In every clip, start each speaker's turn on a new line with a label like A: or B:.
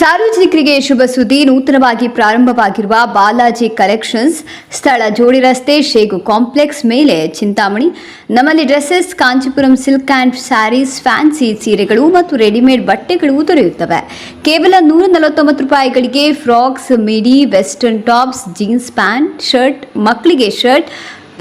A: ಸಾರ್ವಜನಿಕರಿಗೆ ಶುಭ ಸುದ್ದಿ. ನೂತನವಾಗಿ ಪ್ರಾರಂಭವಾಗಿರುವ ಬಾಲಾಜಿ ಕಲೆಕ್ಷನ್ಸ್, ಸ್ಥಳ ಜೋಡಿ ರಸ್ತೆ, ಶೇಗು ಕಾಂಪ್ಲೆಕ್ಸ್ ಮೇಲೆ ಚಿಂತಾಮಣಿ. ನಮ್ಮಲ್ಲಿ dresses, Kanchipuram silk and sarees, fancy ಸೀರೆಗಳು ಮತ್ತು ರೆಡಿಮೇಡ್ ಬಟ್ಟೆಗಳು ದೊರೆಯುತ್ತವೆ. ಕೇವಲ ನೂರ ನಲವತ್ತೊಂಬತ್ತು ರೂಪಾಯಿಗಳಿಗೆ frocks, midi, western tops, jeans pant, shirt, ಮಕ್ಕಳಿಗೆ ಶರ್ಟ್,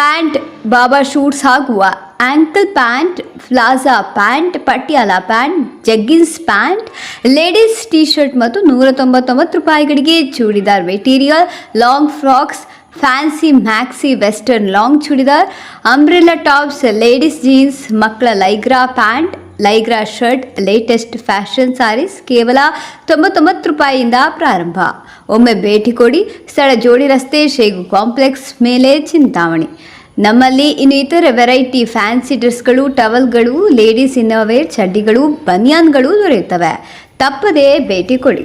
A: ಪ್ಯಾಂಟ್, ಬಾಬಾ ಶೂಟ್ಸ್ ಹಾಗೂ ankle pant palazzo pant Patiala pant jeggings pant ladies T shirt ಮತ್ತು ನೂರ ತೊಂಬತ್ತೊಂಬತ್ತು ರೂಪಾಯಿಗಳಿಗೆ churidar material long frocks fancy maxi western long churidar umbrella tops ladies jeans ಮಕ್ಕಳ lycra pant lycra shirt latest fashion sarees ಕೇವಲ ತೊಂಬತ್ತೊಂಬತ್ತು ರೂಪಾಯಿಯಿಂದ ಪ್ರಾರಂಭ. ಒಮ್ಮೆ ಭೇಟಿ ಕೊಡಿ, ಸ್ಥಳ ಜೋಡಿ ರಸ್ತೆ, ಶೇಗು ಕಾಂಪ್ಲೆಕ್ಸ್ ಮೇಲೆ ಚಿಂತಾಮಣಿ. ನಮ್ಮಲ್ಲಿ ಇನ್ನು ಇತರ ವೆರೈಟಿ ಫ್ಯಾನ್ಸಿ ಡ್ರೆಸ್ಗಳು ಟವಲ್ಗಳು ಲೇಡೀಸ್ ಇನ್ನೋವೇರ್ ಚಡ್ಡಿಗಳು ಬನಿಯಾನ್ಗಳು ದೊರೆಯುತ್ತವೆ. ತಪ್ಪದೇ ಭೇಟಿ ಕೊಡಿ.